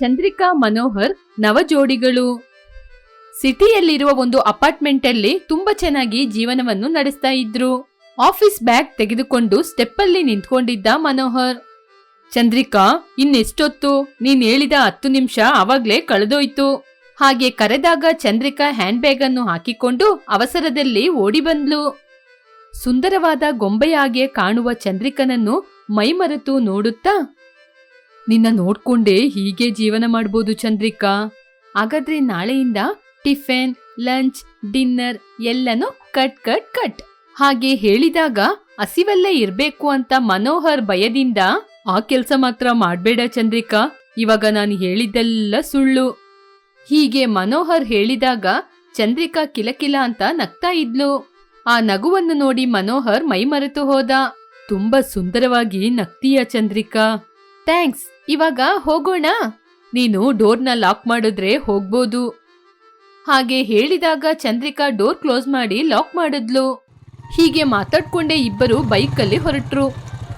ಚಂದ್ರಿಕಾ ಮನೋಹರ್ ನವಜೋಡಿಗಳು. ಸಿಟಿಯಲ್ಲಿರುವ ಒಂದು ಅಪಾರ್ಟ್ಮೆಂಟ್ ಅಲ್ಲಿ ತುಂಬಾ ಚೆನ್ನಾಗಿ ಜೀವನವನ್ನು ನಡೆಸ್ತಾ ಇದ್ರು. ಆಫೀಸ್ ಬ್ಯಾಗ್ ತೆಗೆದುಕೊಂಡು ಸ್ಟೆಪ್ಪಲ್ಲಿ ನಿಂತ್ಕೊಂಡಿದ್ದ ಮನೋಹರ್. ಚಂದ್ರಿಕಾ, ಇನ್ನೆಷ್ಟೊತ್ತು? ನೀನ್ ಹೇಳಿದ ಹತ್ತು ನಿಮಿಷ ಅವಾಗ್ಲೇ ಕಳೆದೋಯ್ತು. ಹಾಗೆ ಕರೆದಾಗ ಚಂದ್ರಿಕಾ ಹ್ಯಾಂಡ್ ಬ್ಯಾಗ್ ಅನ್ನು ಹಾಕಿಕೊಂಡು ಅವಸರದಲ್ಲಿ ಓಡಿ ಬಂದ್ಲು ಸುಂದರವಾದ ಗೊಂಬೆಯಾಗೆ ಕಾಣುವ ಚಂದ್ರಿಕನನ್ನು ಮೈಮರೆತು ನೋಡುತ್ತಾ ನಿನ್ನ ನೋಡ್ಕೊಂಡೇ ಹೀಗೆ ಜೀವನ ಮಾಡ್ಬೋದು ಚಂದ್ರಿಕಾ. ಹಾಗಾದ್ರೆ ನಾಳೆಯಿಂದ ಟಿಫಿನ್, ಲಂಚ್, ಡಿನ್ನರ್ ಎಲ್ಲನೂ ಕಟ್ ಕಟ್ ಕಟ್. ಹಾಗೆ ಹೇಳಿದಾಗ ಹಸಿವಲ್ಲೇ ಇರ್ಬೇಕು ಅಂತ ಮನೋಹರ್ ಭಯದಿಂದ ಆ ಕೆಲ್ಸ ಮಾತ್ರ ಮಾಡ್ಬೇಡ ಚಂದ್ರಿಕಾ. ಇವಾಗ ನಾನು ಹೇಳಿದ್ದೆಲ್ಲ ಸುಳ್ಳು. ಹೀಗೆ ಮನೋಹರ್ ಹೇಳಿದಾಗ ಚಂದ್ರಿಕಾ ಕಿಲಕಿಲ ಅಂತ ನಗ್ತಾ ಇದ್ಲು. ಆ ನಗುವನ್ನು ನೋಡಿ ಮನೋಹರ್ ಮೈಮರೆತು ಹೋದ. ತುಂಬಾ ಸುಂದರವಾಗಿ ನಗ್ತೀಯ ಚಂದ್ರಿಕಾ. ಥ್ಯಾಂಕ್ಸ್ ಇವಾಗ ಹೋಗೋಣ. ನೀನು ಡೋರ್ನ ಲಾಕ್ ಮಾಡಿದ್ರೆ ಹೋಗ್ಬೋದು. ಹಾಗೆ ಹೇಳಿದಾಗ ಚಂದ್ರಿಕಾ ಡೋರ್ ಕ್ಲೋಸ್ ಮಾಡಿ ಲಾಕ್ ಮಾಡಿದ್ಲು. ಹೀಗೆ ಮಾತಾಡ್ಕೊಂಡೇ ಇಬ್ಬರು ಬೈಕಲ್ಲಿ ಹೊರಟ್ರು.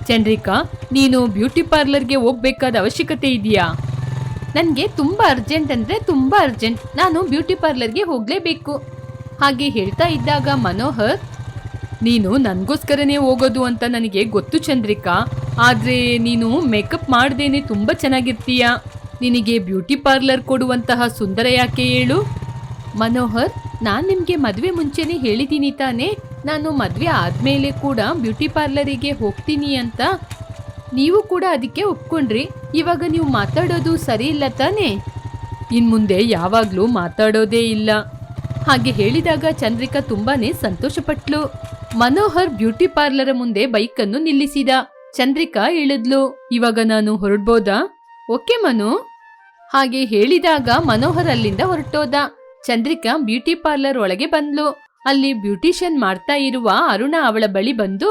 ಚಂದ್ರಿಕಾ, ನೀನು ಬ್ಯೂಟಿ ಪಾರ್ಲರ್ಗೆ ಹೋಗ್ಬೇಕಾದ ಅವಶ್ಯಕತೆ ಇದೆಯಾ? ನನಗೆ ತುಂಬ ಅರ್ಜೆಂಟ್ ಅಂದ್ರೆ ತುಂಬ ಅರ್ಜೆಂಟ್. ನಾನು ಬ್ಯೂಟಿ ಪಾರ್ಲರ್ಗೆ ಹೋಗಲೇಬೇಕು. ಹಾಗೆ ಹೇಳ್ತಾ ಇದ್ದಾಗ ಮನೋಹರ್, ನೀನು ನನಗೋಸ್ಕರನೇ ಹೋಗೋದು ಅಂತ ನನಗೆ ಗೊತ್ತು ಚಂದ್ರಿಕಾ. ಆದ್ರೆ ನೀನು ಮೇಕಪ್ ಮಾಡ್ದೇನೆ ತುಂಬಾ ಚೆನ್ನಾಗಿರ್ತೀಯ? ನಿನಗೆ ಬ್ಯೂಟಿ ಪಾರ್ಲರ್ ಕೊಡುವಂತಹ ಸುಂದರ ಯಾಕೆ ಹೇಳು? ಮನೋಹರ್, ನಾನು ನಿಮಗೆ ಮದುವೆ ಮುಂಚೆನೇ ಹೇಳಿದ್ದೀನಿ ತಾನೇ. ನಾನು ಮದುವೆ ಆದಮೇಲೆ ಕೂಡ ಬ್ಯೂಟಿ ಪಾರ್ಲರಿಗೆ ಹೋಗ್ತೀನಿ ಅಂತ. ನೀವು ಕೂಡ ಅದಕ್ಕೆ ಒಪ್ಕೊಂಡ್ರಿ. ಇವಾಗ ನೀವು ಮಾತಾಡೋದು ಸರಿ ಇಲ್ಲ ತಾನೇ? ಇನ್ ಮುಂದೆ ಯಾವಾಗಲೂ ಮಾತಾಡೋದೇ ಇಲ್ಲ. ಹಾಗೆ ಹೇಳಿದಾಗ ಚಂದ್ರಿಕಾ ತುಂಬಾನೇ ಸಂತೋಷಪಟ್ಲು. ಮನೋಹರ್ ಬ್ಯೂಟಿ ಪಾರ್ಲರ ಮುಂದೆ ಬೈಕನ್ನು ನಿಲ್ಲಿಸಿದ. ಚಂದ್ರಿಕಾ ಇಳಿದ್ಲು ಇವಾಗ ನಾನು ಹೊರಡ್ಬೋದಾ? ಓಕೆ, ಮನು. ಹಾಗೆ ಹೇಳಿದಾಗ ಮನೋಹರ್ ಅಲ್ಲಿಂದ ಹೊರಟೋದ. ಚಂದ್ರಿಕಾ ಬ್ಯೂಟಿ ಪಾರ್ಲರ್ ಒಳಗೆ ಬಂದ್ಲು. ಅಲ್ಲಿ ಬ್ಯೂಟಿಷಿಯನ್ ಮಾಡ್ತಾ ಇರುವ ಅರುಣ ಅವಳ ಬಳಿ ಬಂದು,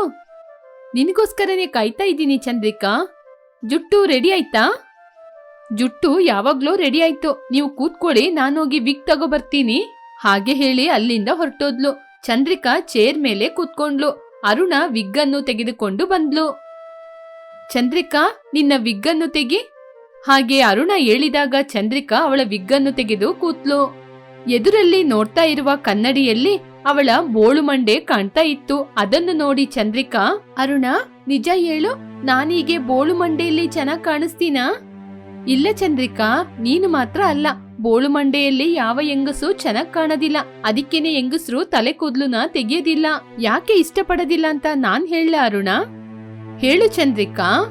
ನಿನಗೋಸ್ಕರನೇ ಕಾಯ್ತಾ ಇದ್ದೀನಿ ಚಂದ್ರಿಕಾ. ಜುಟ್ಟು ರೆಡಿ ಆಯ್ತಾ? ಜುಟ್ಟು ಯಾವಾಗ್ಲೂ ರೆಡಿ ಆಯ್ತು. ನೀವು ಕೂತ್ಕೊಳ್ಳಿ ನಾನೋಗಿ ವಿಗ್ ತಗೋ ಬರ್ತೀನಿ. ಹಾಗೆ ಹೇಳಿ ಅಲ್ಲಿಂದ ಹೊರಟೋದ್ಲು. ಚಂದ್ರಿಕಾ ಚೇರ್ ಮೇಲೆ ಕೂತ್ಕೊಂಡ್ಲು. ಅರುಣ ವಿಗ್ ಅನ್ನು ತೆಗೆದುಕೊಂಡು ಬಂದ್ಲು. ಚಂದ್ರಿಕಾ, ನಿನ್ನ ವಿಗ್ಗನ್ನು ತೆಗಿ. ಹಾಗೆ ಅರುಣ ಹೇಳಿದಾಗ ಚಂದ್ರಿಕಾ ಅವಳ ವಿಗ್ಗನ್ನು ತೆಗೆದು ಕೂತ್ಲು. ಎದುರಲ್ಲಿ ನೋಡ್ತಾ ಇರುವ ಕನ್ನಡಿಯಲ್ಲಿ ಅವಳ ಬೋಳು ಮಂಡೆ ಕಾಣ್ತಾ ಇತ್ತು. ಅದನ್ನು ನೋಡಿ ಚಂದ್ರಿಕಾ, ಅರುಣ, ನಿಜ ಹೇಳು, ನಾನೀಗೆ ಬೋಳು ಮಂಡೆಯಲ್ಲಿ ಚೆನ್ನಾಗ್ ಕಾಣಿಸ್ತೀನಾ? ಇಲ್ಲ ಚಂದ್ರಿಕಾ, ನೀನು ಮಾತ್ರ ಅಲ್ಲ. ಬೋಳು ಮಂಡೆಯಲ್ಲಿ ಯಾವ ಹೆಂಗಸು ಚೆನ್ನಾಗ್ ಕಾಣೋದಿಲ್ಲ. ಅದಕ್ಕೇನೆ ಹೆಂಗಸರು ತಲೆ ಕೂದ್ಲುನ ತೆಗೆಯೋದಿಲ್ಲ. ಯಾಕೆ ಇಷ್ಟಪಡೋದಿಲ್ಲ ಅಂತ ನಾನ್ ಹೇಳ ಅರುಣ? ಹೇಳು ಚಂದ್ರಿಕಾ.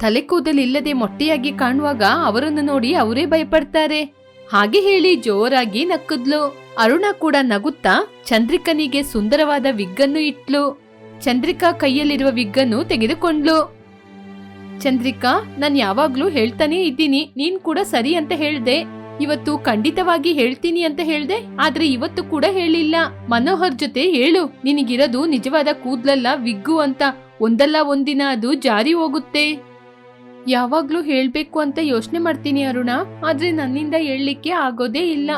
ತಲೆ ಕೂದಲಿಲ್ಲದೆ ಮೊಟ್ಟೆಯಾಗಿ ಕಾಣುವಾಗ ಅವರನ್ನು ನೋಡಿ ಅವರೇ ಭಯಪಡ್ತಾರೆ. ಹಾಗೆ ಹೇಳಿ ಜೋರಾಗಿ ನಕ್ಕದ್ಲು. ಅರುಣ ಕೂಡ ನಗುತ್ತಾ ಚಂದ್ರಿಕನಿಗೆ ಸುಂದರವಾದ ವಿಗ್ಗನ್ನು ಇಟ್ಲು. ಚಂದ್ರಿಕಾ ಕೈಯಲ್ಲಿರುವ ವಿಗ್ಗನ್ನು ತೆಗೆದುಕೊಂಡ್ಲು. ಚಂದ್ರಿಕಾ, ನಾನ್ ಯಾವಾಗ್ಲೂ ಹೇಳ್ತಾನೆ ಇದ್ದೀನಿ. ನೀನ್ ಕೂಡ ಸರಿ ಅಂತ ಹೇಳ್ದೆ. ಇವತ್ತು ಖಂಡಿತವಾಗಿ ಹೇಳ್ತೀನಿ ಅಂತ ಹೇಳ್ದೆ. ಆದ್ರೆ ಇವತ್ತು ಕೂಡ ಹೇಳಿಲ್ಲ. ಮನೋಹರ್ ಜೊತೆ ಹೇಳು. ನಿನಗಿರೋದು ನಿಜವಾದ ಕೂದ್ಲಲ್ಲ ವಿಗ್ಗು ಅಂತ. ಒಂದಲ್ಲ ಒಂದಿನ ಅದು ಜಾರಿ ಹೋಗುತ್ತೆ. ಯಾವಾಗ್ಲೂ ಹೇಳ್ಬೇಕು ಅಂತ ಯೋಚನೆ ಮಾಡ್ತೀನಿ ಅರುಣ, ಆದ್ರೆ ನನ್ನಿಂದ ಹೇಳಲಿಕ್ಕೆ ಆಗೋದೇ ಇಲ್ಲ.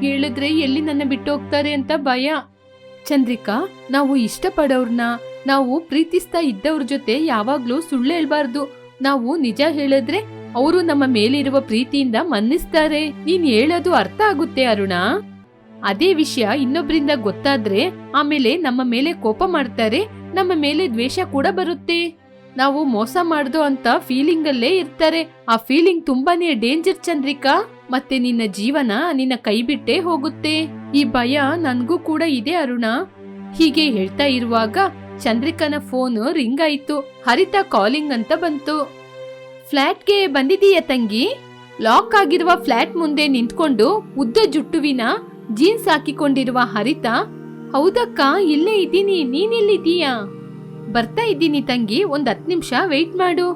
ಹೇಳಿದ್ರೆ ಎಲ್ಲಿ ನನ್ನ ಬಿಟ್ಟು ಹೋಗ್ತಾರೆ ಅಂತ ಭಯ. ಚಂದ್ರಿಕಾ, ನಾವು ಇಷ್ಟಪಡೋರ್ನ, ನಾವು ಪ್ರೀತಿಸ್ತಾ ಇದ್ದವ್ರ ಜೊತೆ ಯಾವಾಗ್ಲೂ ಸುಳ್ಳು ಹೇಳ್ಬಾರ್ದು. ನಾವು ನಿಜ ಹೇಳಿದ್ರೆ ಅವರು ನಮ್ಮ ಮೇಲಿರುವ ಪ್ರೀತಿಯಿಂದ ಮನ್ನಿಸ್ತಾರೆ. ನೀನ್ ಹೇಳೋದು ಅರ್ಥ ಆಗುತ್ತೆ ಅರುಣ. ಅದೇ ವಿಷಯ ಇನ್ನೊಬ್ರಿಂದ ಗೊತ್ತಾದ್ರೆ ಆಮೇಲೆ ನಮ್ಮ ಮೇಲೆ ಕೋಪ ಮಾಡ್ತಾರೆ, ನಮ್ಮ ಮೇಲೆ ದ್ವೇಷ ಕೂಡ ಬರುತ್ತೆ. ನಾವು ಮೋಸ ಮಾಡ್ದು ಅಂತ ಫೀಲಿಂಗ್ ಅಲ್ಲೇ ಇರ್ತಾರೆ. ಆ ಫೀಲಿಂಗ್ ತುಂಬಾನೇ ಡೇಂಜರ್ ಚಂದ್ರಿಕಾ. ಮತ್ತೆ ನಿನ್ನ ಜೀವನ ನಿನ್ನ ಕೈ ಬಿಟ್ಟೇ ಹೋಗುತ್ತೆ. ಈ ಭಯ ನನ್ಗೂ ಕೂಡ ಇದೆ ಅರುಣ. ಹೀಗೆ ಹೇಳ್ತಾ ಇರುವಾಗ ಚಂದ್ರಿಕನ ಫೋನ್ ರಿಂಗ್ ಆಯ್ತು. ಹರಿತ ಕಾಲಿಂಗ್ ಅಂತ ಬಂತು. ಫ್ಲಾಟ್ಗೆ ಬಂದಿದೀಯ ತಂಗಿ? ಲಾಕ್ ಆಗಿರುವ ಫ್ಲಾಟ್ ಮುಂದೆ ನಿಂತ್ಕೊಂಡು ಉದ್ದ ಜುಟ್ಟುವಿನ ಜೀನ್ಸ್ ಹಾಕಿಕೊಂಡಿರುವ ಹರಿತ, ಹೌದಕ್ಕ, ಇಲ್ಲೇ ಇದ್ದೀನಿ, ನೀನೆಲ್ಲಿದ್ದೀಯಾ? ಬರ್ತಾ ಇದ್ದೀನಿ ತಂಗಿ, ಒಂದ್ ಹತ್ತು ನಿಮಿಷ ವೆಯ್ಟ್ ಮಾಡು.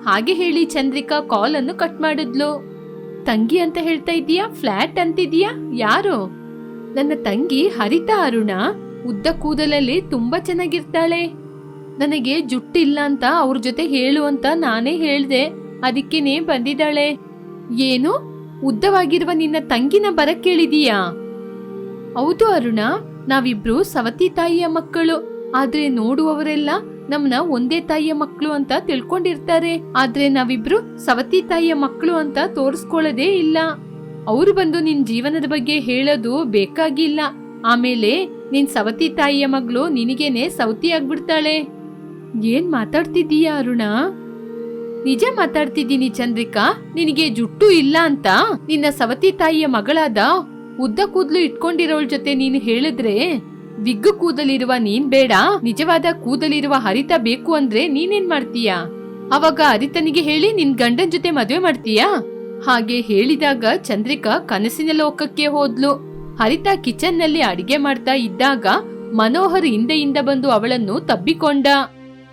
ಹಾಗೆ ಹೇಳಿ ಚಂದ್ರಿಕಾ ಕಾಲ್ ಅನ್ನು ಕಟ್ ಮಾಡಿದ್ಲು. ತಂಗಿ ಅಂತ ಹೇಳ್ತಾ ಇದೀಯಾ ಫ್ಲಾಟ್ ಅಂತಿದೀಯಾ ಯಾರು? ನನ್ನ ತಂಗಿ ಹರಿತಾ ಅರುಣ, ಉದ್ದ ಕೂದಲಲ್ಲಿ ತುಂಬಾ ಚೆನ್ನಾಗಿರ್ತಾಳೆ. ನನಗೆ ಜುಟ್ಟಿಲ್ಲ ಅಂತ ಅವ್ರ ಜೊತೆ ಹೇಳು ಅಂತ ನಾನೇ ಹೇಳ್ದೆ, ಅದಕ್ಕೇನೆ ಬಂದಿದ್ದಾಳೆ. ಏನು? ಉದ್ದವಾಗಿರುವ ನಿನ್ನ ತಂಗಿನ ಬರ ಕೇಳಿದೀಯಾ? ಹೌದು ಅರುಣ, ನಾವಿಬ್ರು ಸವತಿ ತಾಯಿಯ ಮಕ್ಕಳು. ಆದ್ರೆ ನೋಡುವವರೆಲ್ಲ ನಮ್ನ ಒಂದೇ ತಾಯಿಯ ಮಕ್ಕಳು ಅಂತ ತಿಳ್ಕೊಂಡಿರ್ತಾರೆ. ಆದ್ರೆ ನಾವಿಬ್ರು ಸವತಿ ತಾಯಿಯ ಮಕ್ಕಳು ಅಂತ ತೋರಿಸ್ಕೊಳ್ಳೋದೇ ಇಲ್ಲ. ಅವ್ರು ಬಂದು ನಿನ್ ಜೀವನದ ಬಗ್ಗೆ ಹೇಳೋದು ಬೇಕಾಗಿಲ್ಲ. ಆಮೇಲೆ ನಿನ್ ಸವತಿ ತಾಯಿಯ ಮಗಳು ನಿನಗೇನೆ ಸವತಿ ಆಗ್ಬಿಡ್ತಾಳೆ ಏನ್ ಮಾತಾಡ್ತಿದ್ದೀಯಾ ಅರುಣ? ನಿಜ ಮಾತಾಡ್ತಿದ್ದೀನಿ ಚಂದ್ರಿಕಾ, ನಿನಗೆ ಜುಟ್ಟು ಇಲ್ಲ ಅಂತ? ನಿನ್ನ ಸವತಿ ತಾಯಿಯ ಮಗಳಾದ ಉದ್ದ ಕೂದಲು ಇಟ್ಕೊಂಡಿರೋಳ್ ಜೊತೆ ನೀನು ಹೇಳಿದ್ರೆ, ವಿಗ್ಗು ಕೂದಲಿರುವ ನೀನ್ ಬೇಡ, ನಿಜವಾದ ಕೂದಲಿರುವ ಹರಿತ ಬೇಕು ಅಂದ್ರೆ ನೀನೇನ್ ಮಾಡ್ತೀಯಾ? ಅವಾಗ ಹರಿತನಿಗೆ ಹೇಳಿ ನಿನ್ ಗಂಡನ್ ಜೊತೆ ಮದುವೆ ಮಾಡ್ತೀಯಾ? ಹಾಗೆ ಹೇಳಿದಾಗ ಚಂದ್ರಿಕಾ ಕನಸಿನ ಲೋಕಕ್ಕೆ ಹೋದ್ಲು. ಹರಿತ ಕಿಚನ್ನಲ್ಲಿ ಅಡಿಗೆ ಮಾಡ್ತಾ ಇದ್ದಾಗ ಮನೋಹರ್ ಹಿಂದೆಯಿಂದ ಬಂದು ಅವಳನ್ನು ತಬ್ಬಿಕೊಂಡ.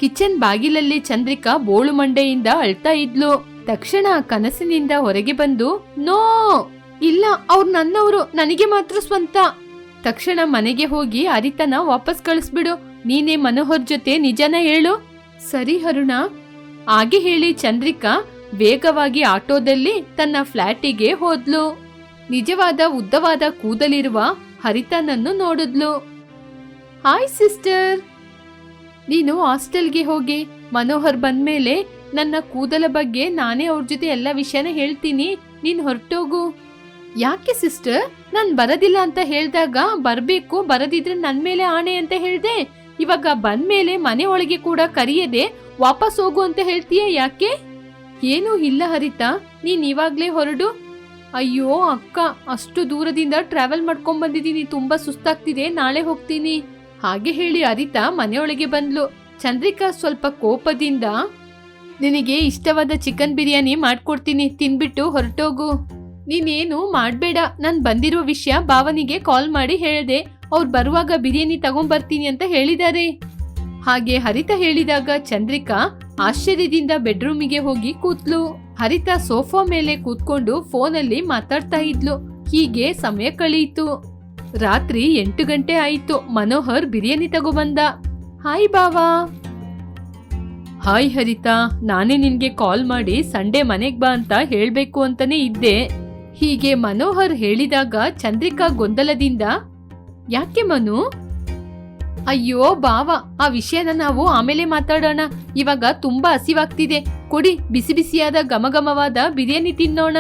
ಕಿಚನ್ ಬಾಗಿಲಲ್ಲಿ ಚಂದ್ರಿಕಾ ಬೋಳು ಮಂಡೆಯಿಂದ ಅಳ್ತಾ ಇದ್ಲು. ತಕ್ಷಣ ಕನಸಿನಿಂದ ಹೊರಗೆ ಬಂದು, ನೋ! ಇಲ್ಲ, ಅವ್ರು ನನ್ನವರು, ನನಗೆ ಮಾತ್ರ ಸ್ವಂತ. ತಕ್ಷಣ ಮನೆಗೆ ಹೋಗಿ ಅರಿತನ ವಾಪಸ್ ಕಳಿಸ್ಬಿಡು. ನೀನೇ ಮನೋಹರ್ ಜೊತೆ ನಿಜನ ಹೇಳು. ಸರಿ ಹರುಣ ಹಾಗೆ ಹೇಳಿ ಚಂದ್ರಿಕಾ ವೇಗವಾಗಿ ಆಟೋದಲ್ಲಿ ತನ್ನ ಫ್ಲಾಟಿಗೆ ಹೋದ್ಲು. ನಿಜವಾದ, ಉದ್ದವಾದ ಕೂದಲಿರುವ ಹರಿತನನ್ನು ನೋಡಿದ್ಲು. Hi, sister. ನೀನು ಹಾಸ್ಟೆಲ್ಗೆ ಹೋಗಿ, ಮನೋಹರ್ ಬಂದ್ಮೇಲೆ ನನ್ನ ಕೂದಲ ಬಗ್ಗೆ ನಾನೇ ಅವ್ರ ಜೊತೆ ಎಲ್ಲ ವಿಷಯನ ಹೇಳ್ತೀನಿ. ನೀನ್ ಹೊರಟೋಗು. ಯಾಕೆ ಸಿಸ್ಟರ್? ನಾನ್ ಬರದಿಲ್ಲ ಅಂತ ಹೇಳಿದಾಗ ಬರಬೇಕು, ಬರದಿದ್ರೆ ನನ್ ಮೇಲೆ ಆಣೆ ಅಂತ ಹೇಳ್ದೆ. ಇವಾಗ ಬಂದ್ಮೇಲೆ ಮನೆ ಒಳಗೆ ಕೂಡ ಕರೆಯದೆ ವಾಪಸ್ ಹೋಗು ಅಂತ ಹೇಳ್ತೀಯ ಯಾಕೆ? ಏನೂ ಇಲ್ಲ ಹರಿತಾ, ನೀನ್ ಇವಾಗ್ಲೇ ಹೊರಡು. ಅಯ್ಯೋ ಅಕ್ಕ, ಅಷ್ಟು ದೂರದಿಂದ ಟ್ರಾವೆಲ್ ಮಾಡ್ಕೊಂಡ್ ಬಂದಿದ್ದೀನಿ ತುಂಬಾ ಸುಸ್ತಾಗ್ತಿದೆ, ನಾಳೆ ಹೋಗ್ತೀನಿ. ಹಾಗೆ ಹೇಳಿ ಅರಿತಾ ಮನೆಯೊಳಗೆ ಬಂದ್ಲು. ಚಂದ್ರಿಕಾ ಸ್ವಲ್ಪ ಕೋಪದಿಂದ, ನಿನಗೆ ಇಷ್ಟವಾದ ಚಿಕನ್ ಬಿರಿಯಾನಿ ಮಾಡ್ಕೊಡ್ತೀನಿ, ತಿನ್ಬಿಟ್ಟು ಹೊರಟೋಗು. ನೀನೇನು ಮಾಡಬೇಡ, ನಾನು ಬಂದಿರೋ ವಿಷಯ ಭಾವನಿಗೆ ಕಾಲ್ ಮಾಡಿ ಹೇಳಿದೆ, ಅವ್ರು ಬರುವಾಗ ಬಿರಿಯಾನಿ ತಗೊಂಬರ್ತೀನಿ ಅಂತ ಹೇಳಿದ್ದಾರೆ ಹಾಗೆ ಹರಿತ ಹೇಳಿದಾಗ ಚಂದ್ರಿಕಾ ಆಶ್ಚರ್ಯದಿಂದ ಬೆಡ್ರೂಮಿಗೆ ಹೋಗಿ ಕೂತ್ಲು. ಹರಿತ ಸೋಫಾ ಮೇಲೆ ಕೂತ್ಕೊಂಡು ಫೋನಲ್ಲಿ ಮಾತಾಡ್ತಾ ಇದ್ಲು. ಹೀಗೆ ಸಮಯ ಕಳೆಯಿತು ರಾತ್ರಿ ಎಂಟು ಗಂಟೆ ಆಯಿತು. ಮನೋಹರ್ ಬಿರಿಯಾನಿ ತಗೊಬಂದ ಹಾಯ್ ಬಾವಾ. ಹಾಯ್ ಹರಿತಾ, ನಾನೇ ನಿನ್ಗೆ ಕಾಲ್ ಮಾಡಿ ಸಂಡೇ ಮನೆಗೆ ಬಾ ಅಂತ ಹೇಳಬೇಕು ಅಂತಾನೆ ಇದ್ದೆ. ಹೀಗೆ ಮನೋಹರ್ ಹೇಳಿದಾಗ ಚಂದ್ರಿಕಾ ಗೊಂದಲದಿಂದ, ಯಾಕೆ ಮನು? ಅಯ್ಯೋ ಬಾವ, ಆ ವಿಷಯನ ನಾವು ಆಮೇಲೆ ಮಾತಾಡೋಣ. ಇವಾಗ ತುಂಬಾ ಹಸಿವಾಗ್ತಿದೆ. ಕೊಡಿ, ಬಿಸಿ ಬಿಸಿಯಾದ ಗಮಗಮವಾದ ಬಿರಿಯಾನಿ ತಿನ್ನೋಣ.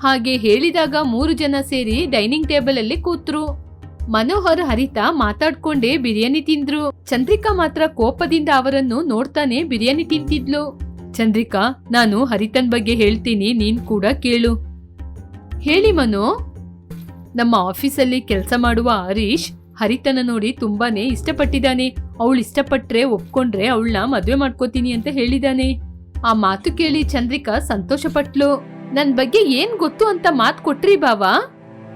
ಹಾಗೆ ಹೇಳಿದಾಗ ಮೂರು ಜನ ಸೇರಿ ಡೈನಿಂಗ್ ಟೇಬಲ್ ಅಲ್ಲಿ ಕೂತ್ರು. ಮನೋಹರ್ ಹರಿತಾ ಮಾತಾಡ್ಕೊಂಡೇ ಬಿರಿಯಾನಿ ತಿಂದ್ರು. ಚಂದ್ರಿಕಾ ಮಾತ್ರ ಕೋಪದಿಂದ ಅವರನ್ನು ನೋಡ್ತಾನೆ ಬಿರಿಯಾನಿ ತಿಂತಿದ್ಲು. ಚಂದ್ರಿಕಾ, ನಾನು ಹರಿತನ್ ಬಗ್ಗೆ ಹೇಳ್ತೀನಿ, ನೀನ್ ಕೂಡ ಕೇಳು. ಹೇಳಿ ಮನು. ನಮ್ಮ ಆಫೀಸಲ್ಲಿ ಕೆಲಸ ಮಾಡುವ ಹರೀಶ್ ಹರಿತನ ನೋಡಿ ತುಂಬಾನೇ ಇಷ್ಟಪಟ್ಟಿದ್ದಾನೆ. ಅವಳು ಇಷ್ಟಪಟ್ರೆ ಒಪ್ಕೊಂಡ್ರೆ ಅವಳನ್ನ ಮದುವೆ ಮಾಡ್ಕೋತೀನಿ ಅಂತ ಹೇಳಿದಾನೆ. ಆ ಮಾತು ಕೇಳಿ ಚಂದ್ರಿಕಾ ಸಂತೋಷಪಟ್ಲು. ನನ್ ಬಗ್ಗೆ ಏನ್ ಗೊತ್ತು ಅಂತ ಮಾತು ಕೊಟ್ರಿ ಬಾವಾ.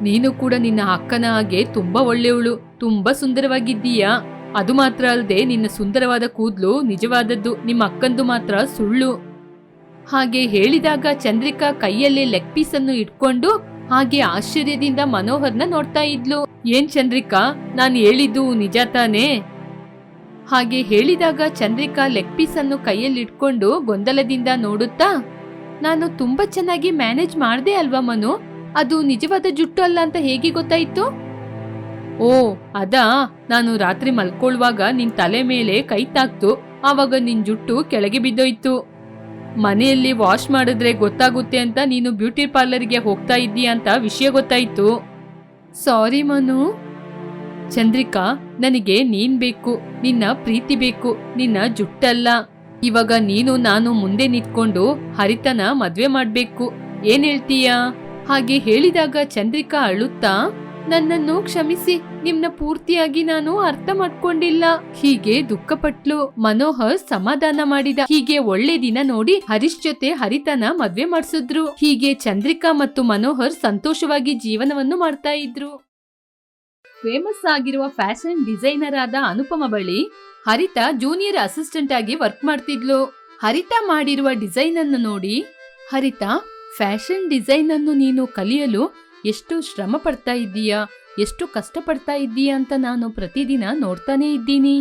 ನೀನು ಕೂಡ ನಿನ್ನ ಅಕ್ಕನ ಹಾಗೆ ತುಂಬಾ ಒಳ್ಳೆಯವಳು, ತುಂಬಾ ಸುಂದರವಾಗಿದ್ದೀಯಾ? ಅದು ಮಾತ್ರ ಅಲ್ಲದೆ ನಿನ್ನ ಸುಂದರವಾದ ಕೂದಲು ನಿಜವಾದದ್ದು, ನಿಮ್ಮ ಅಕ್ಕಂದು ಮಾತ್ರ ಸುಳ್ಳು. ಹಾಗೆ ಹೇಳಿದಾಗ ಚಂದ್ರಿಕಾ ಕೈಯಲ್ಲಿ ಲೆಗ್ ಪೀಸ್ ಅನ್ನು ಇಟ್ಕೊಂಡು ಹಾಗೆ ಆಶ್ಚರ್ಯದಿಂದ ಮನೋಹರ್ನ ನೋಡ್ತಾ ಇದ್ಲು. ಏನ್ ಚಂದ್ರಿಕಾ, ನಾನು ಹೇಳಿದ್ದು ನಿಜ ತಾನೇ? ಹಾಗೆ ಹೇಳಿದಾಗ ಚಂದ್ರಿಕಾ ಲೆಗ್ ಪೀಸ್ ಅನ್ನು ಕೈಯಲ್ಲಿ ಇಟ್ಕೊಂಡು ಗೊಂದಲದಿಂದ ನೋಡುತ್ತಾ, ನಾನು ತುಂಬಾ ಚೆನ್ನಾಗಿ ಮ್ಯಾನೇಜ್ ಮಾಡ್ದೆ ಅಲ್ವಾ ಮನು? ಅದು ನಿಜವಾದ ಜುಟ್ಟು ಅಲ್ಲ ಅಂತ ಹೇಗೆ ಗೊತ್ತಾಯ್ತು? ಓ, ಅದಾ. ನಾನು ರಾತ್ರಿ ಮಲ್ಕೊಳ್ಳುವಾಗ ನಿನ್ ತಲೆ ಮೇಲೆ ಕೈ ತಾಕ್ತು. ಆವಾಗ ನಿನ್ ಜುಟ್ಟು ಕೆಳಗೆ ಬಿದ್ದೋಯ್ತು. ಮನೆಯಲ್ಲಿ ವಾಶ್ ಮಾಡಿದ್ರೆ ಗೊತ್ತಾಗುತ್ತೆ ಅಂತ ನೀನು ಬ್ಯೂಟಿ ಪಾರ್ಲರ್ಗೆ ಹೋಗ್ತಾ ಇದ್ದೀಯ ಅಂತ ವಿಷಯ ಗೊತ್ತಾಯ್ತು. ಸಾರಿ, ಮನು. ಚಂದ್ರಿಕಾ, ನನಗೆ ನೀನ್ ಬೇಕು. ನಿನ್ನ ಪ್ರೀತಿ ಬೇಕು. ನಿನ್ನ ಜುಟ್ಟಲ್ಲ. ಇವಾಗ ನೀನು ನಾನು ಮುಂದೆ ನಿಂತ್ಕೊಂಡು ಹರಿತನ ಮದ್ವೆ ಮಾಡ್ಬೇಕು. ಏನ್ ಹೇಳ್ತೀಯಾ? ಹಾಗೆ ಹೇಳಿದಾಗ ಚಂದ್ರಿಕಾ ಅಳುತ್ತಾ, ನನ್ನನ್ನು ಕ್ಷಮಿಸಿ, ನಿಮ್ನ ಪೂರ್ತಿಯಾಗಿ ನಾನು ಅರ್ಥ ಮಾಡ್ಕೊಂಡಿಲ್ಲ. ಹೀಗೆ ದುಃಖಪಟ್ಲು. ಮನೋಹರ್ ಸಮಾಧಾನ ಮಾಡಿದ. ಹೀಗೆ ಒಳ್ಳೆ ದಿನ ನೋಡಿ ಹರೀಶ್ ಜೊತೆ ಹರಿತನ ಮದ್ವೆ ಮಾಡಿಸಿದ್ರು. ಹೀಗೆ ಚಂದ್ರಿಕಾ ಮತ್ತು ಮನೋಹರ್ ಸಂತೋಷವಾಗಿ ಜೀವನವನ್ನು ಮಾಡ್ತಾ ಇದ್ರು. ಫೇಮಸ್ ಆಗಿರುವ ಫ್ಯಾಷನ್ ಡಿಸೈನರ್ ಆದ ಅನುಪಮ ಬಳಿ ಹರಿತ ಜೂನಿಯರ್ ಅಸಿಸ್ಟೆಂಟ್ ಆಗಿ ವರ್ಕ್ ಮಾಡ್ತಿದ್ಲು. ಹರಿತ ಮಾಡಿರುವ ಡಿಸೈನ್ ಅನ್ನು ನೋಡಿ ಹರಿತಾ ಫ್ಯಾಷನ್ ಡಿಸೈನ್ ಅನ್ನು ನೀನು ಕಲಿಯಲು ಎಷ್ಟು ಶ್ರಮ ಪಡ್ತಾ ಇದ್ದೀಯಾ? ಎಷ್ಟು ಕಷ್ಟಪಡ್ತಾ ಇದ್ದೀಯಾ ಅಂತ ನಾನು ಪ್ರತಿದಿನ ನೋಡ್ತಾನೇ ಇದ್ದೀನಿ.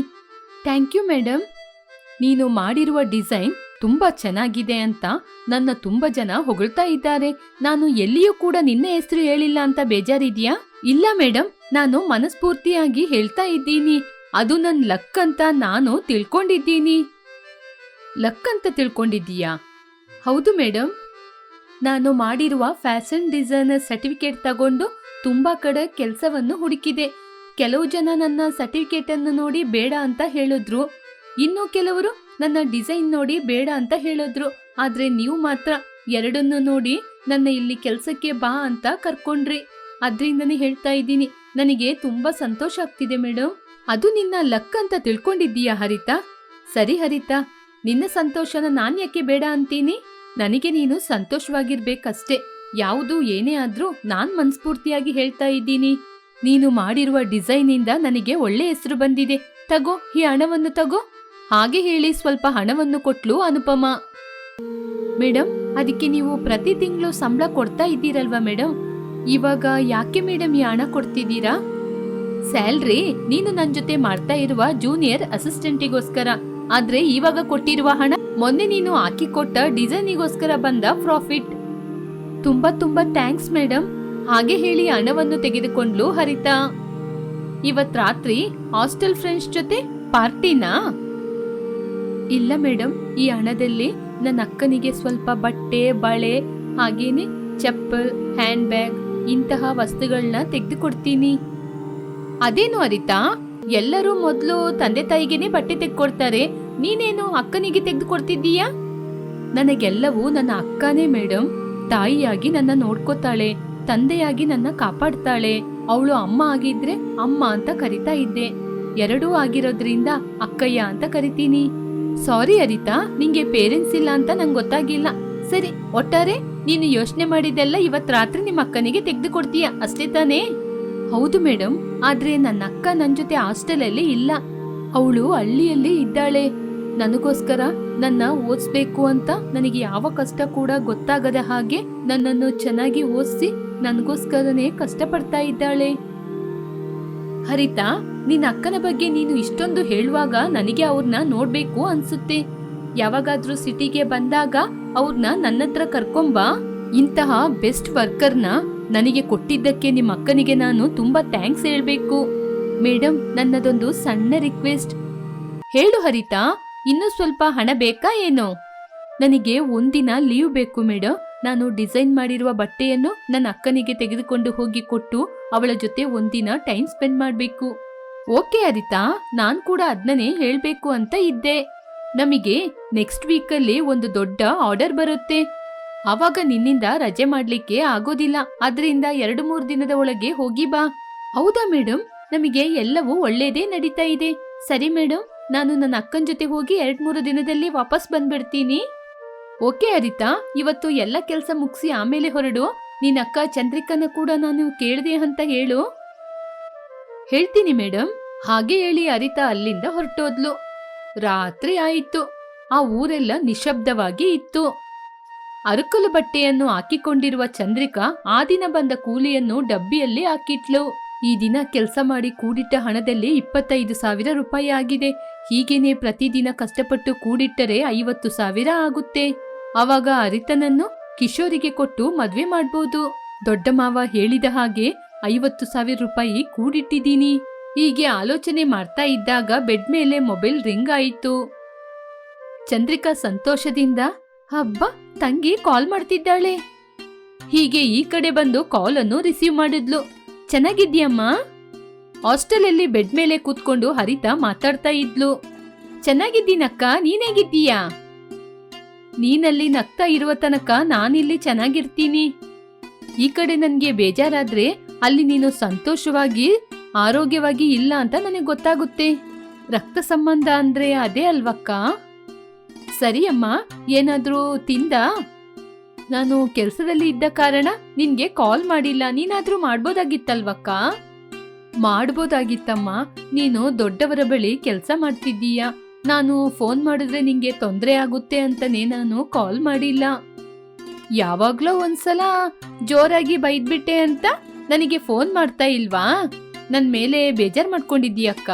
ಥ್ಯಾಂಕ್ ಯು ಮೇಡಮ್ ನೀನು ಮಾಡಿರುವ ಡಿಸೈನ್ ತುಂಬಾ ಚೆನ್ನಾಗಿದೆ ಅಂತ ನನ್ನ ತುಂಬಾ ಜನ ಹೊಗಳ್ತಾ ಇದ್ದಾರೆ. ನಾನು ಎಲ್ಲಿಯೂ ಕೂಡ ನಿನ್ನ ಹೆಸರು ಹೇಳಿಲ್ಲ ಅಂತ ಬೇಜಾರಿದ್ಯಾ? ಇಲ್ಲ ಮೇಡಮ್ ನಾನು ಮನಸ್ಫೂರ್ತಿಯಾಗಿ ಹೇಳ್ತಾ ಇದ್ದೀನಿ. ಅದು ನನ್ ಲಕ್ ಅಂತ ನಾನು ತಿಳ್ಕೊಂಡಿದ್ದೀನಿ. ಲಕ್ ಅಂತ ತಿಳ್ಕೊಂಡಿದ್ದೀಯಾ? ಹೌದು ಮೇಡಮ್ ನಾನು ಮಾಡಿರುವ ಫ್ಯಾಷನ್ ಡಿಸೈನರ್ ಸರ್ಟಿಫಿಕೇಟ್ ತಗೊಂಡು ತುಂಬಾ ಕಡೆ ಕೆಲಸವನ್ನು ಹುಡುಕಿದೆ. ಕೆಲವು ಜನ ನನ್ನ ಸರ್ಟಿಫಿಕೇಟ್ ಅನ್ನು ನೋಡಿ ಬೇಡ ಅಂತ ಹೇಳಿದ್ರು. ಇನ್ನು ಕೆಲವರು ನನ್ನ ಡಿಸೈನ್ ನೋಡಿ ಬೇಡ ಅಂತ ಹೇಳಿದ್ರು. ಆದ್ರೆ ನೀವು ಮಾತ್ರ ಎರಡನ್ನು ನೋಡಿ ನನ್ನ ಇಲ್ಲಿ ಕೆಲಸಕ್ಕೆ ಬಾ ಅಂತ ಕರ್ಕೊಂಡ್ರಿ. ಅದ್ರಿಂದನೇ ಹೇಳ್ತಾ ಇದ್ದೀನಿ. ನನಗೆ ತುಂಬಾ ಸಂತೋಷ ಆಗ್ತಿದೆ ಮೇಡಮ್ ಅದು ನಿನ್ನ ಲಕ್ ಅಂತ ತಿಳ್ಕೊಂಡಿದ್ದೀಯಾ ಹರಿತಾ? ಸರಿ ಹರಿತಾ, ನಿನ್ನ ಸಂತೋಷನ ಯಾಕೆ ಬೇಡ ಅಂತೀನಿ? ನನಗೆ ನೀನು ಸಂತೋಷವಾಗಿರ್ಬೇಕಷ್ಟೇ. ಯಾವುದು ಏನೇ ಆದ್ರೂ ನಾನ್ ಮನ್ಸ್ಫೂರ್ತಿಯಾಗಿ ಹೇಳ್ತಾ ಇದ್ದೀನಿ. ನೀನು ಮಾಡಿರುವ ಡಿಸೈನಿಂದ ನನಗೆ ಒಳ್ಳೆ ಹೆಸರು ಬಂದಿದೆ. ತಗೋ, ಈ ಹಣವನ್ನು ತಗೋ. ಹಾಗೆ ಹೇಳಿ ಸ್ವಲ್ಪ ಹಣವನ್ನು ಕೊಟ್ಲು ಅನುಪಮ. ಮೇಡಮ್ ಅದಕ್ಕೆ ನೀವು ಪ್ರತಿ ತಿಂಗಳು ಸಂಬಳ ಕೊಡ್ತಾ ಇದ್ದೀರಲ್ವಾ ಮೇಡಮ್ ಇವಾಗ ಯಾಕೆ ಮೇಡಮ್ ಈ ಹಣ ಕೊಡ್ತಿದ್ದೀರಾ? ಸ್ಯಾಲ್ರಿ ನೀನು ನನ್ ಜೊತೆ ಮಾಡ್ತಾ ಇರುವ ಜೂನಿಯರ್ ಅಸಿಸ್ಟೆಂಟಿಗೋಸ್ಕರ. ಆದ್ರೆ ಇವಾಗ ಕೊಟ್ಟಿರುವ ಹಣ ಮೊನ್ನೆ ನೀನು ಹಾಕಿಕೊಟ್ಟ ಡಿಸೈನಿಗೋಸ್ಕರ ಬಂದ ಪ್ರಾಫಿಟ್. ತುಂಬಾ ತುಂಬಾ ಥ್ಯಾಂಕ್ಸ್ ಮೇಡಮ್ ಹಾಗೆ ಹೇಳಿ ಹಣವನ್ನು ತೆಗೆದುಕೊಂಡ್ಲು ಹರಿತಾ. ಇವತ್ ರಾತ್ರಿ ಹಾಸ್ಟೆಲ್ ಫ್ರೆಂಡ್ಸ್ ಜೊತೆ ಪಾರ್ಟಿನಾ? ಇಲ್ಲ ಮೇಡಮ್ ಈ ಹಣದಲ್ಲಿ ನನ್ನ ಅಕ್ಕನಿಗೆ ಸ್ವಲ್ಪ ಬಟ್ಟೆ, ಬಳೆ, ಹಾಗೇನೆ ಚಪ್ಪಲ್ ಹ್ಯಾಂಡ್ ಬ್ಯಾಗ್ ಇಂತಹ ವಸ್ತುಗಳನ್ನ ತೆಗೆದುಕೊಡ್ತೀನಿ. ಅದೇನು ಅರಿತಾ ಎಲ್ಲರೂ ಮೊದಲು ತಂದೆ ತಾಯಿಗೆನೆ ಬಟ್ಟೆ ತೆಗೆದುಕೊಡ್ತಾರೆ ನೀನೇನು ಅಕ್ಕನಿಗೆ ತೆಗೆದುಕೊಡ್ತಿದ್ದೀಯಾ? ನನಗೆಲ್ಲವೂ ನನ್ನ ಅಕ್ಕನೇ ಮೇಡಮ್ ತಾಯಿಯಾಗಿ ನನ್ನ ನೋಡ್ಕೋತಾಳೆ, ತಂದೆಯಾಗಿ ನನ್ನ ಕಾಪಾಡ್ತಾಳೆ. ಅವಳು ಅಮ್ಮ ಆಗಿದ್ರೆ ಅಮ್ಮ ಅಂತ ಕರಿತಾ ಇದ್ದೆ. ಎರಡೂ ಆಗಿರೋದ್ರಿಂದ ಅಕ್ಕಯ್ಯ ಅಂತ ಕರಿತೀನಿ. ಸಾರಿ, ಅರಿತಾ. ನಿಂಗೆ ಪೇರೆಂಟ್ಸ್ ಇಲ್ಲ ಅಂತ ನಂಗೆ ಗೊತ್ತಾಗಿಲ್ಲ. ಸರಿ, ಒಟ್ಟಾರೆ ನೀನು ಯೋಚನೆ ಮಾಡಿದೆಲ್ಲ ಇವತ್ ರಾತ್ರಿ ನಿಮ್ಮ ಅಕ್ಕನಿಗೆ ತೆಗೆದುಕೊಡ್ತೀಯ? ಅಷ್ಟೇ ತಾನೇ? ಹೌದು ಮೇಡಮ್ ಆದ್ರೆ ನನ್ನ ಅಕ್ಕ ನನ್ನ ಜೊತೆ ಹಾಸ್ಟೆಲ್ ಅಲ್ಲಿ ಇಲ್ಲ. ಅವಳು ಹಳ್ಳಿಯಲ್ಲೇ ಇದ್ದಾಳೆ. ನನಗೋಸ್ಕರ ನನ್ನ ಓದಿಸ್ಬೇಕು ಅಂತ ನನಗೆ ಯಾವ ಕಷ್ಟ ಕೂಡ ಗೊತ್ತಾಗದ ಹಾಗೆ ನನ್ನನ್ನು ಚೆನ್ನಾಗಿ ಓದಿಸಿ ನನಗೋಸ್ಕರನೇ ಕಷ್ಟಪಡ್ತಾ ಇದ್ದಾಳೆ. ಹರಿತಾ, ನಿನ್ನ ಅಕ್ಕನ ಬಗ್ಗೆ ನೀನು ಇಷ್ಟೊಂದು ಹೇಳುವಾಗ ನನಗೆ ಅವ್ರನ್ನ ನೋಡ್ಬೇಕು ಅನ್ಸುತ್ತೆ. ಯಾವಾಗಾದ್ರೂ ಸಿಟಿಗೆ ಬಂದಾಗ ಅವ್ರನ್ನ ನನ್ನ ಹತ್ರ ಕರ್ಕೊಂಬಾ. ಇಂತಹ ಬೆಸ್ಟ್ ವರ್ಕರ್ನ ನನಗೆ ಕೊಟ್ಟಿದ್ದಕ್ಕೆ ನಿಮ್ಮ ಅಕ್ಕನಿಗೆ ನಾನು ತುಂಬಾ ಥ್ಯಾಂಕ್ಸ್ ಹೇಳ್ಬೇಕು. ಮೇಡಮ್ ನನ್ನದೊಂದು ಸಣ್ಣ ರಿಕ್ವೆಸ್ಟ್. ಹೇಳು ಹರಿತಾ, ಇನ್ನೂ ಸ್ವಲ್ಪ ಹಣ ಬೇಕಾ ಏನೋ? ನನಗೆ ಒಂದಿನ ಲೀವ್ ಬೇಕು ಮೇಡಮ್ ನಾನು ಡಿಸೈನ್ ಮಾಡಿರುವ ಬಟ್ಟೆಯನ್ನು ನನ್ನ ಅಕ್ಕನಿಗೆ ತೆಗೆದುಕೊಂಡು ಹೋಗಿ ಕೊಟ್ಟು ಅವಳ ಜೊತೆ ಒಂದಿನ ಟೈಮ್ ಸ್ಪೆಂಡ್ ಮಾಡಬೇಕು. ಓಕೆ ಅರಿತಾ ನಾನ್ ಕೂಡ ಅದನ್ನೇ ಹೇಳಬೇಕು ಅಂತ ಇದ್ದೆ. ನಮಗೆ ನೆಕ್ಸ್ಟ್ ವೀಕಲ್ಲಿ ಒಂದು ದೊಡ್ಡ ಆರ್ಡರ್ ಬರುತ್ತೆ. ಆವಾಗ ನಿನ್ನಿಂದ ರಜೆ ಮಾಡ್ಲಿಕ್ಕೆ ಆಗೋದಿಲ್ಲ. ಅದರಿಂದ ಎರಡು ಮೂರು ದಿನದ ಒಳಗೆ ಹೋಗಿ ಬಾ. ಹೌದಾ ಮೇಡಮ್ ನಮಗೆ ಎಲ್ಲವೂ ಒಳ್ಳೇದೇ ನಡೀತಾ ಇದೆ. ಸರಿ ಮೇಡಮ್ ನಾನು ನನ್ನ ಅಕ್ಕನ ಜೊತೆ ಹೋಗಿ ಎರಡ್ ಮೂರು ದಿನದಲ್ಲಿ ವಾಪಸ್ ಬಂದ್ಬಿಡ್ತೀನಿ. ಓಕೆ ಹರಿತಾ ಇವತ್ತು ಎಲ್ಲ ಕೆಲಸ ಮುಗಿಸಿ ಆಮೇಲೆ ಹೊರಡು. ನಿನ್ನ ಅಕ್ಕ ಚಂದ್ರಿಕನ ಕೂಡ ನಾನು ಕೇಳಿದೆ ಅಂತ ಹೇಳು. ಹೇಳ್ತೀನಿ ಮೇಡಮ್ ಹಾಗೆ ಹೇಳಿ ಅರಿತಾ ಅಲ್ಲಿಂದ ಹೊರಟೋದ್ಲು. ರಾತ್ರಿ ಆಯಿತು. ಆ ಊರೆಲ್ಲ ನಿಶಬ್ದವಾಗಿ ಇತ್ತು. ಅರಕಲು ಬಟ್ಟೆಯನ್ನು ಹಾಕಿಕೊಂಡಿರುವ ಚಂದ್ರಿಕಾ ಆ ದಿನ ಬಂದ ಕೂಲಿಯನ್ನು ಡಬ್ಬಿಯಲ್ಲಿ ಹಾಕಿಟ್ಲು. ಈ ದಿನ ಕೆಲಸ ಮಾಡಿ ಕೂಡಿಟ್ಟ ಹಣದಲ್ಲಿ ಇಪ್ಪತ್ತೈದು ಸಾವಿರ ರೂಪಾಯಿ ಆಗಿದೆ. ಹೀಗೇನೆ ಪ್ರತಿದಿನ ಕಷ್ಟಪಟ್ಟು ಕೂಡಿಟ್ಟರೆ ಐವತ್ತು ಸಾವಿರ ಆಗುತ್ತೆ. ಅವಾಗ ಅರಿತನನ್ನು ಕಿಶೋರಿಗೆ ಕೊಟ್ಟು ಮದ್ವೆ ಮಾಡ್ಬೋದು. ದೊಡ್ಡ ಮಾವ ಹೇಳಿದ ಹಾಗೆ ಐವತ್ತು ಸಾವಿರ ರೂಪಾಯಿ ಕೂಡಿಟ್ಟಿದ್ದೀನಿ. ಹೀಗೆ ಆಲೋಚನೆ ಮಾಡ್ತಾ ಇದ್ದಾಗ ಬೆಡ್ ಮೇಲೆ ಮೊಬೈಲ್ ರಿಂಗ್ ಆಯಿತು. ಚಂದ್ರಿಕಾ ಸಂತೋಷದಿಂದ ಹಬ್ಬ ತಂಗಿ ಕಾಲ್ ಮಾಡ್ತಿದ್ದಾಳೆ. ಹೀಗೆ ಈ ಕಡೆ ಬಂದು ಕಾಲ್ ಅನ್ನು ರಿಸೀವ್ ಮಾಡಿದ್ಲು. ಚೆನ್ನಾಗಿದ್ಯಮ್ಮ ಹಾಸ್ಟೆಲಲ್ಲಿ ಬೆಡ್ ಮೇಲೆ ಕೂತ್ಕೊಂಡು ಹರಿತಾ ಮಾತಾಡ್ತಾ ಇದ್ಲು. ಚೆನ್ನಾಗಿದ್ದೀನಕ್ಕ, ನೀನೇಗಿದ್ದೀಯಾ? ನೀನಲ್ಲಿ ನಗ್ತಾ ಇರುವ ತನಕ ನಾನಿಲ್ಲಿ ಚೆನ್ನಾಗಿರ್ತೀನಿ. ಈ ಕಡೆ ನನಗೆ ಬೇಜಾರಾದ್ರೆ ಅಲ್ಲಿ ನೀನು ಸಂತೋಷವಾಗಿ, ಆರೋಗ್ಯವಾಗಿ ಇಲ್ಲ ಅಂತ ನನಗೆ ಗೊತ್ತಾಗುತ್ತೆ. ರಕ್ತ ಸಂಬಂಧ ಅಂದ್ರೆ ಅದೇ ಅಲ್ವಕ್ಕ? ಸರಿಯಮ್ಮ, ಏನಾದ್ರೂ ತಿಂದ? ನಾನು ಕೆಲಸದಲ್ಲಿ ಇದ್ದ ಕಾರಣ ನಿನ್ಗೆ ಕಾಲ್ ಮಾಡಿಲ್ಲ. ನೀನಾದ್ರೂ ಮಾಡ್ಬೋದಾಗಿತ್ತಲ್ವಕ್ಕ? ಮಾಡ್ಬೋದಾಗಿತ್ತಮ್ಮ. ನೀನು ದೊಡ್ಡವರ ಬಳಿ ಕೆಲಸ ಮಾಡ್ತಿದ್ದೀಯ? ನಾನು ಫೋನ್ ಮಾಡಿದ್ರೆ ನಿಂಗೆ ತೊಂದರೆ ಆಗುತ್ತೆ ಅಂತಾನೆ ನಾನು ಕಾಲ್ ಮಾಡಿಲ್ಲ. ಯಾವಾಗ್ಲೋ ಒಂದ್ಸಲ ಜೋರಾಗಿ ಬೈದ್ಬಿಟ್ಟೆ ಅಂತ ನನಗೆ ಫೋನ್ ಮಾಡ್ತಾ ಇಲ್ವಾ? ನನ್ ಮೇಲೆ ಬೇಜಾರ್ ಮಾಡ್ಕೊಂಡಿದ್ದೀಯಕ್ಕ?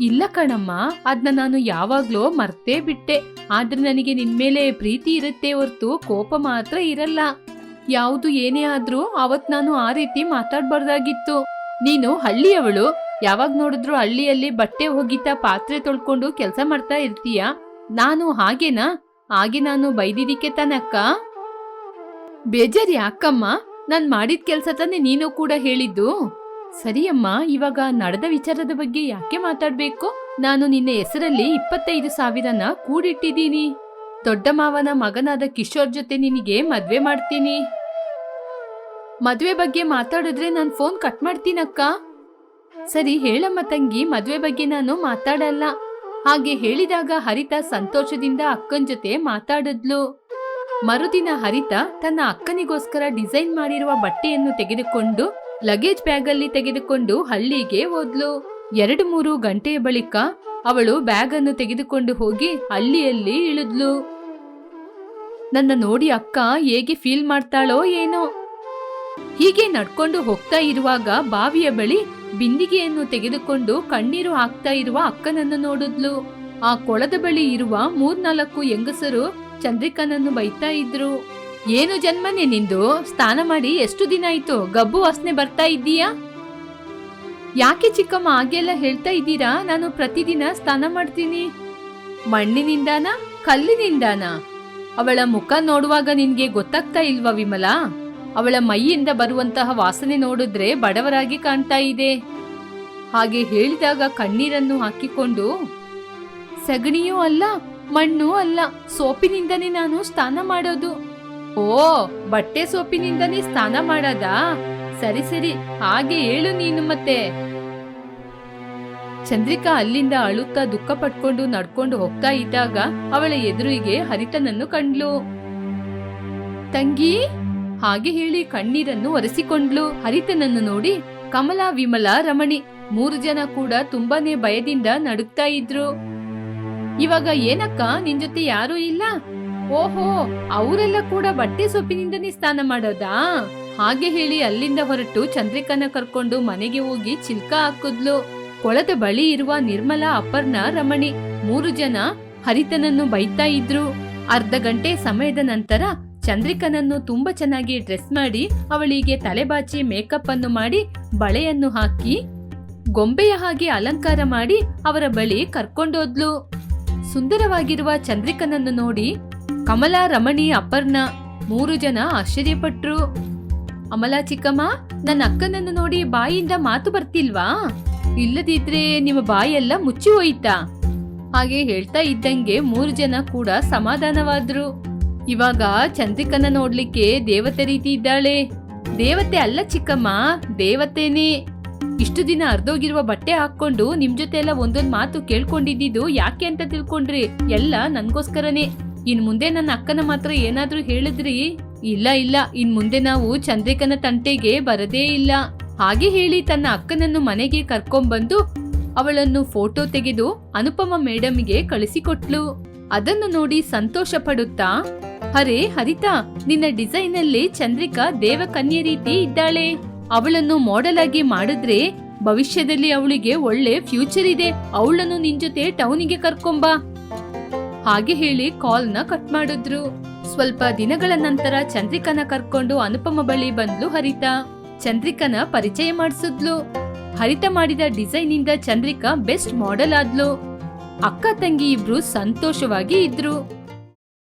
ಇಲ್ಲ ಕಣಮ್ಮ ಅದನ್ನ ನಾನು ಯಾವಾಗ್ಲೋ ಮರ್ತೇ ಬಿಟ್ಟೆ. ಆದ್ರೆ ನನಗೆ ನಿನ್ಮೇಲೆ ಪ್ರೀತಿ ಇರುತ್ತೆ ಹೊರ್ತು ಕೋಪ ಮಾತ್ರ ಇರಲ್ಲ. ಯಾವುದು ಏನೇ ಆದ್ರೂ ಅವತ್ ನಾನು ಆ ರೀತಿ ಮಾತಾಡ್ಬಾರ್ದಾಗಿತ್ತು. ನೀನು ಹಳ್ಳಿಯವಳು, ಯಾವಾಗ ನೋಡಿದ್ರು ಹಳ್ಳಿಯಲ್ಲಿ ಬಟ್ಟೆ ಒಗಿತಾ ಪಾತ್ರೆ ತೊಳ್ಕೊಂಡು ಕೆಲಸ ಮಾಡ್ತಾ ಇರ್ತೀಯ? ನಾನು ಹಾಗೇನಾ? ಹಾಗೆ ನಾನು ಬೈದಿದ್ದಕ್ಕೆ ತನಕ? ಬೇಜಾರ್ ಯಾಕಮ್ಮ? ನಾನ್ ಮಾಡಿದ ಕೆಲಸ ತಾನೇ ನೀನು ಕೂಡ ಹೇಳಿದ್ದು. ಸರಿಯಮ್ಮ, ಇವಾಗ ನಡೆದ ವಿಚಾರದ ಬಗ್ಗೆ ಯಾಕೆ ಮಾತಾಡ್ಬೇಕು? ನಾನು ನಿನ್ನ ಹೆಸರಲ್ಲಿ ಇಪ್ಪತ್ತೈದು ಸಾವಿರನ ಕೂಡಿಟ್ಟಿದ್ದೀನಿ. ದೊಡ್ಡ ಮಾವನ ಮಗನಾದ ಕಿಶೋರ್ ಜೊತೆ ನಿನಗೆ ಮದ್ವೆ ಮಾಡ್ತೀನಿ. ಮದ್ವೆ ಬಗ್ಗೆ ಮಾತಾಡಿದ್ರೆ ನಾನು ಫೋನ್ ಕಟ್ ಮಾಡ್ತೀನಕ್ಕ. ಸರಿ, ಹೇಳಮ್ಮ ತಂಗಿ, ಮದ್ವೆ ಬಗ್ಗೆ ನಾನು ಮಾತಾಡಲ್ಲ. ಹಾಗೆ ಹೇಳಿದಾಗ ಹರಿತ ಸಂತೋಷದಿಂದ ಅಕ್ಕನ ಜೊತೆ ಮಾತಾಡಿದ್ಲು. ಮರುದಿನ ಹರಿತ ತನ್ನ ಅಕ್ಕನಿಗೋಸ್ಕರ ಡಿಸೈನ್ ಮಾಡಿರುವ ಬಟ್ಟೆಯನ್ನು ತೆಗೆದುಕೊಂಡು ಲಗೇಜ್ ಬ್ಯಾಗಲ್ಲಿ ತೆಗೆದುಕೊಂಡು ಹಳ್ಳಿಗೆ ಹೋದ್ಲು. ಎರಡು ಮೂರು ಗಂಟೆಯ ಬಳಿಕ ಅವಳು ಬ್ಯಾಗ್ ಅನ್ನು ತೆಗೆದುಕೊಂಡು ಹೋಗಿ ಹಳ್ಳಿಯಲ್ಲಿ ಇಳಿದ್ಲು. ನನ್ನ ನೋಡಿ ಅಕ್ಕ ಹೇಗೆ ಫೀಲ್ ಮಾಡ್ತಾಳೋ ಏನೋ. ಹೀಗೆ ನಡ್ಕೊಂಡು ಹೋಗ್ತಾ ಇರುವಾಗ ಬಾವಿಯ ಬಳಿ ಬಿಂದಿಗೆಯನ್ನು ತೆಗೆದುಕೊಂಡು ಕಣ್ಣೀರು ಹಾಕ್ತಾ ಇರುವ ಅಕ್ಕನನ್ನು ನೋಡಿದ್ಲು. ಆ ಕೊಳದ ಬಳಿ ಇರುವ ಮೂರ್ನಾಲ್ಕು ಹೆಂಗಸರು ಚಂದ್ರಿಕನನ್ನು ಬೈತಾ ಇದ್ರು. ಏನು ಜನ್ಮನೆ ನಿಂದು? ಸ್ನಾನ ಮಾಡಿ ಎಷ್ಟು ದಿನ ಆಯ್ತು? ಗಬ್ಬು ವಾಸನೆ ಬರ್ತಾ ಇದ್ದೀಯಾ? ಯಾಕೆ ಚಿಕ್ಕಮ್ಮ ಹಾಗೆಲ್ಲ ಹೇಳ್ತಾ ಇದ್ದೀರಾ? ನಾನು ಪ್ರತಿದಿನ ಸ್ನಾನ ಮಾಡ್ತೀನಿ. ಮಣ್ಣಿನಿಂದಾನ? ಕಲ್ಲಿನಿಂದಾನ? ಅವಳ ಮುಖ ನೋಡುವಾಗ ನಿನ್ಗೆ ಗೊತ್ತಾಗ್ತಾ ಇಲ್ವಾ ವಿಮಲ? ಅವಳ ಮೈಯಿಂದ ಬರುವಂತಹ ವಾಸನೆ ನೋಡಿದ್ರೆ ಬಡವರಾಗಿ ಕಾಣ್ತಾ ಇದೆ. ಹಾಗೆ ಹೇಳಿದಾಗ ಕಣ್ಣೀರನ್ನು ಹಾಕಿಕೊಂಡು, ಸಗಣಿಯೂ ಅಲ್ಲ, ಮಣ್ಣು ಅಲ್ಲ, ಸೋಪಿನಿಂದನೇ ನಾನು ಸ್ನಾನ ಮಾಡೋದು. ಓ, ಬಟ್ಟೆ ಸೋಪಿನಿಂದನೇ ಸ್ನಾನ ಮಾಡದಾ? ಸರಿ ಸರಿ, ಹಾಗೆ ಹೇಳು ನೀನು ಮತ್ತೆ. ಚಂದ್ರಿಕಾ ಅಲ್ಲಿಂದ ಅಳುತ್ತಾ ದುಃಖ ಪಟ್ಕೊಂಡು ನಡ್ಕೊಂಡು ಹೋಗ್ತಾ ಇದ್ದಾಗ ಅವಳ ಎದುರಿಗೆ ಹರಿತನನ್ನು ಕಂಡ್ಲು. ತಂಗಿ, ಹಾಗೆ ಹೇಳಿ ಕಣ್ಣೀರನ್ನು ಒರೆಸಿಕೊಂಡ್ಲು. ಹರಿತನನ್ನು ನೋಡಿ ಕಮಲಾ, ವಿಮಲ, ರಮಣಿ ಮೂರು ಜನ ಕೂಡ ತುಂಬಾನೇ ಭಯದಿಂದ ನಡುಕ್ತಾ ಇದ್ರು. ಇವಾಗ ಏನಕ್ಕ, ನಿನ್ ಜೊತೆ ಯಾರೂ ಇಲ್ಲ? ಓಹೋ, ಅವರೆಲ್ಲ ಕೂಡ ಬಟ್ಟೆ ಸೊಪ್ಪಿನಿಂದನೇ ಸ್ನಾನ ಮಾಡೋದಾ? ಹಾಗೆ ಹೇಳಿ ಅಲ್ಲಿಂದ ಹೊರಟು ಚಂದ್ರಿಕನ ಕರ್ಕೊಂಡು ಮನೆಗೆ ಹೋಗಿ ಚಿಲ್ಕ ಹಾಕಿದ್ಲು. ಕೊಳದ ಬಳಿ ಇರುವ ನಿರ್ಮಲಾ, ಅಪರ್ಣ, ರಮಣಿ ಮೂರು ಜನ ಹರಿತನನ್ನು ಬೈತಾ ಇದ್ರು. ಅರ್ಧ ಗಂಟೆ ಸಮಯದ ನಂತರ ಚಂದ್ರಿಕನನ್ನು ತುಂಬಾ ಚೆನ್ನಾಗಿ ಡ್ರೆಸ್ ಮಾಡಿ ಅವಳಿಗೆ ತಲೆಬಾಚಿ ಮೇಕಪ್ ಅನ್ನು ಮಾಡಿ ಬಳೆಯನ್ನು ಹಾಕಿ ಗೊಂಬೆಯ ಹಾಗೆ ಅಲಂಕಾರ ಮಾಡಿ ಅವರ ಬಳಿ ಕರ್ಕೊಂಡೋದ್ಲು. ಸುಂದರವಾಗಿರುವ ಚಂದ್ರಿಕನನ್ನು ನೋಡಿ ಕಮಲಾ, ರಮಣಿ, ಅಪರ್ಣ ಮೂರು ಜನ ಆಶ್ಚರ್ಯಪಟ್ರು. ಅಮಲಾ, ಚಿಕ್ಕಮ್ಮ, ನನ್ನ ಅಕ್ಕನನ್ನು ನೋಡಿ ಬಾಯಿಯಿಂದ ಮಾತು ಬರ್ತಿಲ್ವಾ? ಇಲ್ಲದಿದ್ರೆ ನಿಮ್ಮ ಬಾಯೆಲ್ಲ ಮುಚ್ಚಿ ಹೋಯ್ತಾ? ಹಾಗೆ ಹೇಳ್ತಾ ಇದ್ದಂಗೆ ಮೂರು ಜನ ಕೂಡ ಸಮಾಧಾನವಾದ್ರು. ಇವಾಗ ಚಂದ್ರಿಕನ ನೋಡ್ಲಿಕ್ಕೆ ದೇವತೆ ರೀತಿ ಇದ್ದಾಳೆ. ದೇವತೆ ಅಲ್ಲ ಚಿಕ್ಕಮ್ಮ, ದೇವತೆನೇ. ಇಷ್ಟು ದಿನ ಅರ್ಧೋಗಿರುವ ಬಟ್ಟೆ ಹಾಕೊಂಡು ನಿಮ್ ಜೊತೆ ಎಲ್ಲ ಒಂದೊಂದ್ ಮಾತು ಕೇಳ್ಕೊಂಡಿದ್ದು ಯಾಕೆ ಅಂತ ತಿಳ್ಕೊಂಡ್ರಿ? ಎಲ್ಲ ನನ್ಗೋಸ್ಕರನೇ. ಇನ್ ಮುಂದೆ ನನ್ನ ಅಕ್ಕನ ಮಾತ್ರ ಏನಾದ್ರೂ ಹೇಳಿದ್ರಿ? ಇಲ್ಲ ಇಲ್ಲ. ಇನ್ ಮುಂದೆ ನಾವು ಚಂದ್ರಿಕನ ತಂಟೆಗೆ ಬರದೇ ಇಲ್ಲ. ಹಾಗೆ ಹೇಳಿ ತನ್ನ ಅಕ್ಕನನ್ನು ಮನೆಗೆ ಕರ್ಕೊಂಡ್ಬಂದು ಅವಳನ್ನು ಫೋಟೋ ತೆಗೆದು ಅನುಪಮ ಮೇಡಮ್ಗೆ ಕಳಿಸಿಕೊಟ್ಲು. ಅದನ್ನು ನೋಡಿ ಸಂತೋಷ ಪಡುತ್ತಾ ಅರೆ ಹರಿತಾ, ನಿನ್ನ ಡಿಸೈನ್ ಅಲ್ಲಿ ಚಂದ್ರಿಕಾ ದೇವಕನ್ಯೆ ರೀತಿ ಇದ್ದಾಳೆ. ಅವಳನ್ನು ಮಾಡೆಲ್ ಆಗಿ ಮಾಡಿದ್ರೆ ಭವಿಷ್ಯದಲ್ಲಿ ಅವಳಿಗೆ ಒಳ್ಳೆ ಫ್ಯೂಚರ್ ಇದೆ. ಅವಳನ್ನು ನಿನ್ ಜೊತೆ ಟೌನಿಗೆ ಕರ್ಕೊಂಬಾ ಹಾಗೆ ಹೇಳಿ ಕಾಲ್ನ ಕಟ್ ಮಾಡಿದ್ರು. ಸ್ವಲ್ಪ ದಿನಗಳ ನಂತರ ಚಂದ್ರಿಕನ ಕರ್ಕೊಂಡು ಅನುಪಮ ಬಳಿ ಬಂದ್ಲು ಹರಿತ. ಚಂದ್ರಿಕನ ಪರಿಚಯ ಮಾಡಿಸಿದ್ಲು. ಹರಿತ ಮಾಡಿದ ಡಿಸೈನ್ ಇಂದ ಚಂದ್ರಿಕಾ ಬೆಸ್ಟ್ ಮಾಡೆಲ್ ಆದ್ಲು. ಅಕ್ಕ ತಂಗಿ ಇಬ್ರು ಸಂತೋಷವಾಗಿ ಇದ್ರು.